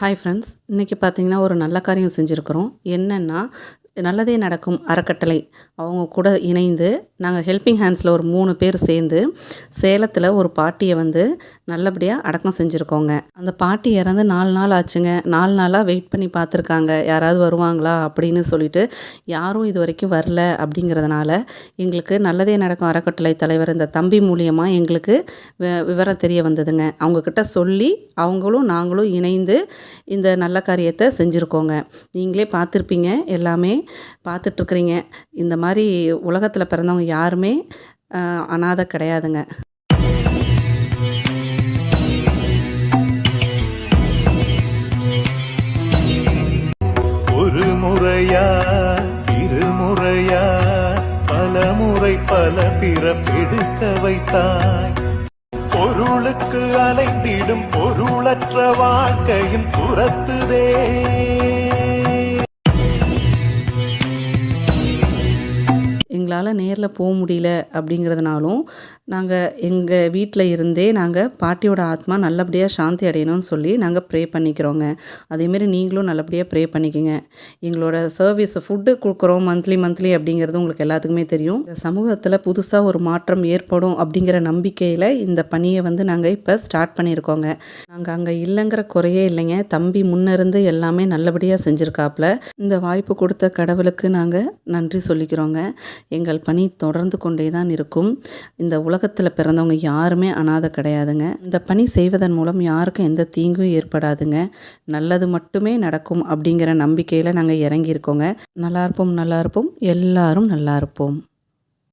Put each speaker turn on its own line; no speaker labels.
Hi friends இன்றைக்கி பார்த்தீங்கன்னா ஒரு நல்ல காரியம் செஞ்சுருக்குறோம். என்னென்னா நல்லதே நடக்கும் அறக்கட்டளை. அவங்க கூட இணைந்து நாங்கள் ஹெல்பிங் ஹேண்ட்ஸில் ஒரு மூணு பேர் சேர்ந்து சேலத்தில் ஒரு பாட்டியை வந்து நல்லபடியாக அடக்கம் செஞ்சுருக்கோங்க. அந்த பாட்டி இறந்து நாலு நாள் ஆச்சுங்க. நாலு நாளாக வெயிட் பண்ணி பார்த்துருக்காங்க யாராவது வருவாங்களா அப்படின்னு சொல்லிட்டு யாரும் இது வரைக்கும் வரல அப்படிங்கிறதுனால எங்களுக்கு நல்லதே நடக்கும் அறக்கட்டளை தலைவர் இந்த தம்பி மூலியமாக எங்களுக்கு வி- விவரம் தெரிய வந்ததுங்க. அவங்கக்கிட்ட சொல்லி அவங்களும் நாங்களும் இணைந்து இந்த நல்ல காரியத்தை செஞ்சுருக்கோங்க. நீங்களே பார்த்துருப்பீங்க எல்லாமே பார்த்துட்ருக்குறீங்க. இந்த மாதிரி உலகத்தில் பிறந்தவங்க யாருமே அனாதை கிடையாதுங்க.
ஒரு முறையா இருமுறையா பல முறை பல பிறப்பெடுக்க வைத்தாய். பொருளுக்கு அலைந்திடும் பொருளற்ற வாழ்க்கையும் புறத்துதே
எங்களால் நேரில் போக முடியல அப்படிங்கிறதுனாலும் நாங்கள் எங்கள் வீட்டில் இருந்தே நாங்கள் பாட்டியோட ஆத்மா நல்லபடியாக சாந்தி அடையணும்னு சொல்லி நாங்கள் ப்ரே பண்ணிக்கிறோங்க. அதேமாரி நீங்களும் நல்லபடியாக ப்ரே பண்ணிக்கோங்க. எங்களோட சர்வீஸ் ஃபுட்டு கொடுக்குறோம் மந்த்லி மந்த்லி அப்படிங்கிறது உங்களுக்கு எல்லாத்துக்குமே தெரியும். இந்த சமூகத்தில் புதுசாக ஒரு மாற்றம் ஏற்படும் அப்படிங்கிற நம்பிக்கையில் இந்த பணியை வந்து நாங்கள் இப்போ ஸ்டார்ட் பண்ணியிருக்கோங்க. நாங்கள் அங்கே இல்லைங்கிற குறையே இல்லைங்க. தம்பி முன்னிருந்து எல்லாமே நல்லபடியாக செஞ்சுருக்காப்புல இந்த வாய்ப்பு கொடுத்த கடவுளுக்கு நாங்கள் நன்றி சொல்லிக்கிறோங்க. எங்கள் பணி தொடர்ந்து கொண்டே தான் இருக்கும். இந்த உலகத்தில் பிறந்தவங்க யாருமே அனாதை கிடையாதுங்க. இந்த பணி செய்வதன் மூலம் யாருக்கும் எந்த தீங்கும் ஏற்படாதுங்க. நல்லது மட்டுமே நடக்கும் அப்படிங்கிற நம்பிக்கையில் நாங்கள் இறங்கியிருக்கோங்க. நல்லா இருப்போம் நல்லா இருப்போம். எல்லாரும் நல்லா இருப்போம்.